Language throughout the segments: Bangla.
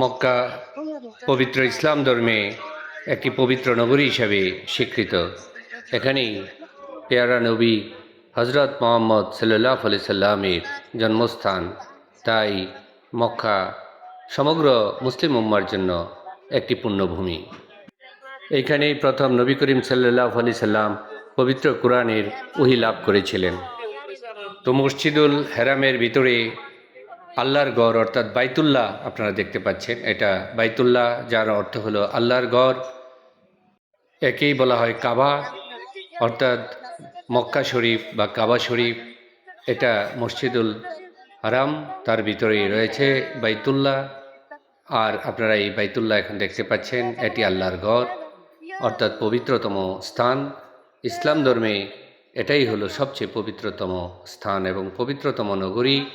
মক্কা পবিত্র ইসলাম ধর্মে একটি পবিত্র নগরী হিসাবে স্বীকৃত। এখানেই পেয়ারা নবী হজরত মোহাম্মদ সাল্লাহ আলি সাল্লামের জন্মস্থান। তাই মক্কা সমগ্র মুসলিম উম্মার জন্য একটি পুণ্যভূমি এইখানেই প্রথম নবী করিম সাল্লাহ আলি সাল্লাম পবিত্র কোরআনের উহি লাভ করেছিলেন। তো মসজিদুল হেরামের ভিতরে আল্লাহর গড়, অর্থাৎ বাইতুল্লাহ আপনারা দেখতে পাচ্ছেন। এটা বাইতুল্লাহ, যার অর্থ হলো আল্লাহর গড়। একেই বলা হয় কাবা, অর্থাৎ মক্কা শরীফ বা কাবা শরীফ। এটা মসজিদুল হারাম, তার ভিতরেই রয়েছে বাইতুল্লাহ। আর আপনারা এই বাইতুল্লাহ এখন দেখতে পাচ্ছেন, এটি আল্লাহর গড়, অর্থাৎ পবিত্রতম স্থান। ইসলাম ধর্মে এটাই হলো সবচেয়ে পবিত্রতম স্থান এবং পবিত্রতম নগরী।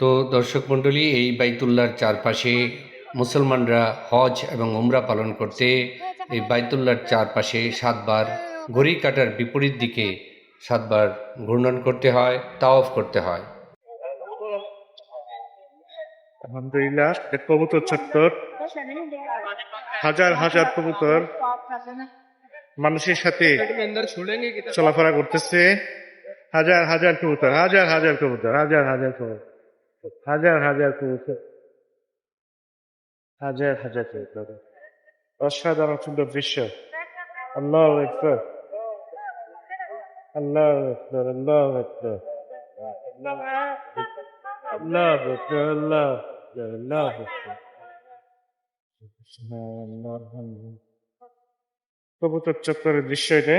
তো দর্শক মণ্ডলী, এই বাইতুল্লাহর চারপাশে মুসলমানরা হজ এবং উমরা পালন করতে এই বাইতুল্লার চারপাশে সাতবার ঘড়ি কাটার বিপরীত দিকে সাতবার ঘূর্ণন করতে হয়, তাওয়াফ করতে হয়। আলহামদুলিল্লাহ, এক কবুতর চত্বর হাজার হাজার কবুতর মানুষের সাথে চলাফেরা করতেছে। হাজার হাজার কবুতর, হাজার হাজার কবুতর, হাজার হাজার কবুতর। হাজার হাজার কবুতর হাজার হাজার কবুতর অসাধারণ সুন্দর দৃশ্য। আল্লাহ একবার আল্লাহ একবার আল্লাহ একবার আল্লাহ একবার আল্লাহ আল্লাহ কবুতর চত্বরের দৃশ্য এটা।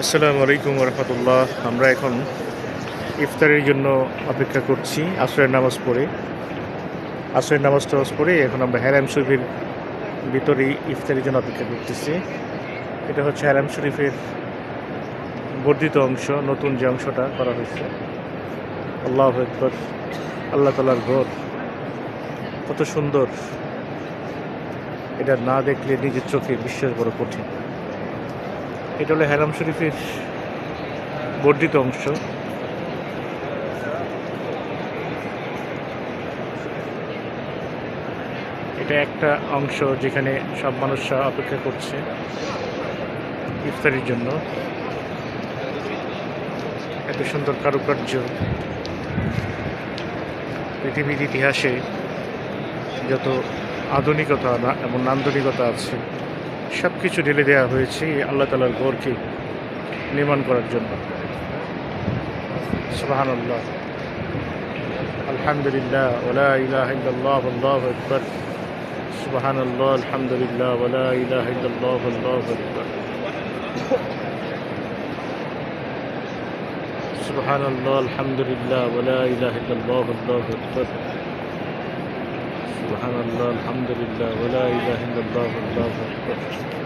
আসসালামু আলাইকুম রহমতুল্লাহ আমরা এখন ইফতারের জন্য অপেক্ষা করছি, আসরের নামাজ পড়ে। আসরের নামাজ টামাজ পড়ে এখন আমরা হ্যারাম শরীফের ভিতরে ইফতারের জন্য অপেক্ষা করতেছি। এটা হচ্ছে হ্যারাম শরীফের বর্ধিত অংশ, নতুন যে অংশটা করা হয়েছে। আল্লাহ একবার আল্লাহ তালার ঘর, কত সুন্দর। এটা না দেখলে নিজের চোখে বিশ্বাস বড় কঠিন। এটা হলো হ্যারাম শরীফের বর্ধিত অংশ। এটা একটা অংশ যেখানে সব মানুষরা অপেক্ষা করছে ইফতারির জন্য। এত সুন্দর কারুকার্য। পৃথিবীর ইতিহাসে যত আধুনিকতা এবং নান্দনিকতা আছে সব কিছু ঢেলে দেওয়া হয়েছে আল্লাহ তালার ঘরকে নির্মাণ করার জন্য। সুবাহান আলহামদুলিল্লাহ ওলা ইলাহ ইল্লাল্লাহ, আল্লাহু আকবার। সুবহান আল্লাহ আলহামদুলিল্লাহ ওলা ইলাহ ইল্লাল্লাহ, আল্লাহু আকবার। সুবহান আল্লাহ আলহামদুলিল্লাহ ওলা ইলাহ ইল্লাল্লাহ আল্লাহু আকবার সুবহান আল্লাহ আলহামদুলিল্লাহ ওলা ইলাহ ইল্লাল্লাহ আল্লাহু আকবার